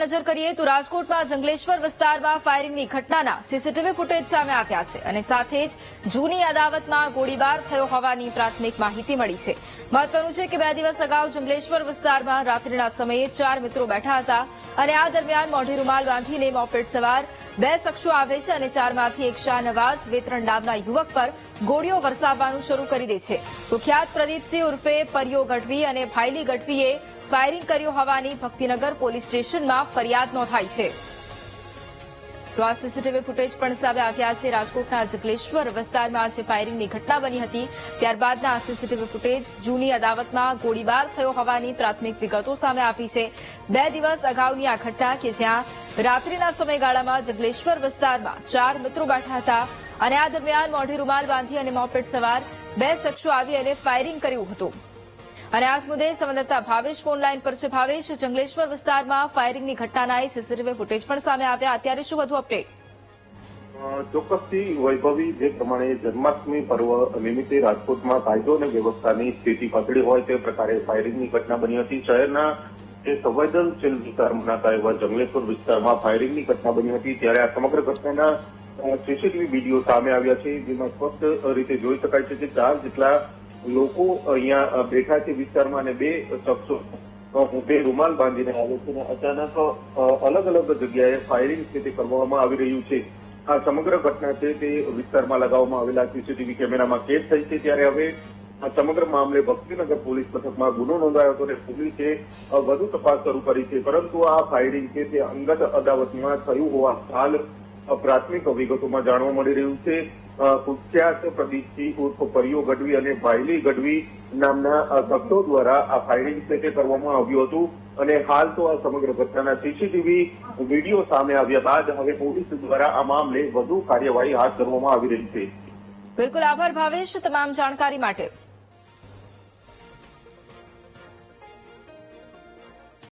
નજર કરીએ તો રાજકોટમાં જંગલેશ્વર વિસ્તારમાં ફાયરિંગની ઘટનાના સીસીટીવી ફૂટેજ સામે આવ્યા છે અને સાથે જ જૂની અદાવતમાં ગોળીબાર થયો હોવાની પ્રાથમિક માહિતી મળી છે. મહત્વનું છે કે બે દિવસ અગાઉ જંગલેશ્વર વિસ્તારમાં રાત્રિના સમયે ચાર મિત્રો બેઠા હતા અને આ દરમિયાન મોઢે રૂમાલ બાંધીને મોપેડ સવાર બે શખ્સો આવે છે અને ચારમાંથી એક શાહનવાઝ, વેતરણ નામના યુવક પર ગોળીઓ વરસાવવાનું શરૂ કરી દે છે. કુખ્યાત પ્રદીપસિંહ ઉર્ફે પરિયો ગઢવી અને ભાઈલી ગઢવીએ ફાયરિંગ કર્યું હોવાની ભક્તિનગર પોલીસ સ્ટેશનમાં ફરિયાદ નોંધાઈ છે. તો આ સીસીટીવી ફૂટેજ પણ સામે આવ્યા છે. રાજકોટના જગલેશ્વર વિસ્તારમાં આજે ફાયરિંગની ઘટના બની હતી, ત્યારબાદના આ સીસીટીવી ફૂટેજ જૂની અદાવતમાં ગોળીબાર થયો હોવાની પ્રાથમિક વિગતો સામે આવી છે. બે દિવસ અગાઉની આ ઘટના કે જ્યાં રાત્રિના સમયગાળામાં જગલેશ્વર વિસ્તારમાં ચાર મિત્રો બેઠા હતા અને આ દરમિયાન મોઢે રૂમાલ બાંધી અને મોપેટ સવાર બે શખ્સો આવી અને ફાયરિંગ કર્યું હતું. અને આ મુદ્દે સંવાદદાતા ભાવેશ ફોનલાઈન પર છે. ભાવેશ, જંગલેશ્વર વિસ્તારમાં ફાયરિંગની ઘટનાના સીસીટીવી ફૂટેજ પણ સામે આવ્યા. અત્યારે શું વધુ અપડેટ? ચોક્કસથી વૈભવી જે પ્રમાણે જન્માષ્ટમી પર્વ નિમિત્તે રાજકોટમાં કાયદો અને વ્યવસ્થાની સ્થિતિ પકડી હોય તે પ્રકારે ફાયરિંગની ઘટના બની હતી. શહેરના જે સંવેદનશીલ વિસ્તાર મનાતા એવા જંગલેશ્વર વિસ્તારમાં ફાયરિંગની ઘટના બની હતી. ત્યારે આ સમગ્ર ઘટનાના સીસીટીવી વીડિયો સામે આવ્યા છે. જેમાં સ્પષ્ટ રીતે જોઈ શકાય છે કે ચાર જેટલા લોકો અહીંયા બેઠા છે વિસ્તારમાં અને બે શખ્સો બે રૂમાલ બાંધીને આવે છે અને અચાનક અલગ અલગ જગ્યાએ ફાયરિંગ છે તે કરવામાં આવી રહ્યું છે. આ સમગ્ર ઘટના છે તે વિસ્તારમાં લગાવવામાં આવેલા સીસીટીવી કેમેરામાં કેદ થઈ છે ત્યારે હવે આ સમગ્ર મામલે ભક્તિનગર પોલીસ મથકમાં ગુનો નોંધાયો હતો અને પોલીસે વધુ તપાસ શરૂ કરી છે. પરંતુ આ ફાયરિંગ છે તે અંગત અદાવતમાં થયું હોવા હાલ પ્રાથમિક વિગતોમાં જાણવા મળી રહ્યું છે. કુખ્યાત પ્રદીપસિંહ ઉર્ફ પરિયો ગઢવી અને ભાઈલી ગઢવી નામના શખ્સો દ્વારા આ ફાયરિંગ તે કરવામાં આવ્યું હતું. અને હાલ તો આ સમગ્ર ઘટનાના સીસીટીવી વીડિયો સામે આવ્યા બાદ હવે પોલીસ દ્વારા આ મામલે વધુ કાર્યવાહી હાથ ધરવામાં આવી રહી છે. બિલકુલ આભાર ભાવેશ તમામ જાણકારી માટે.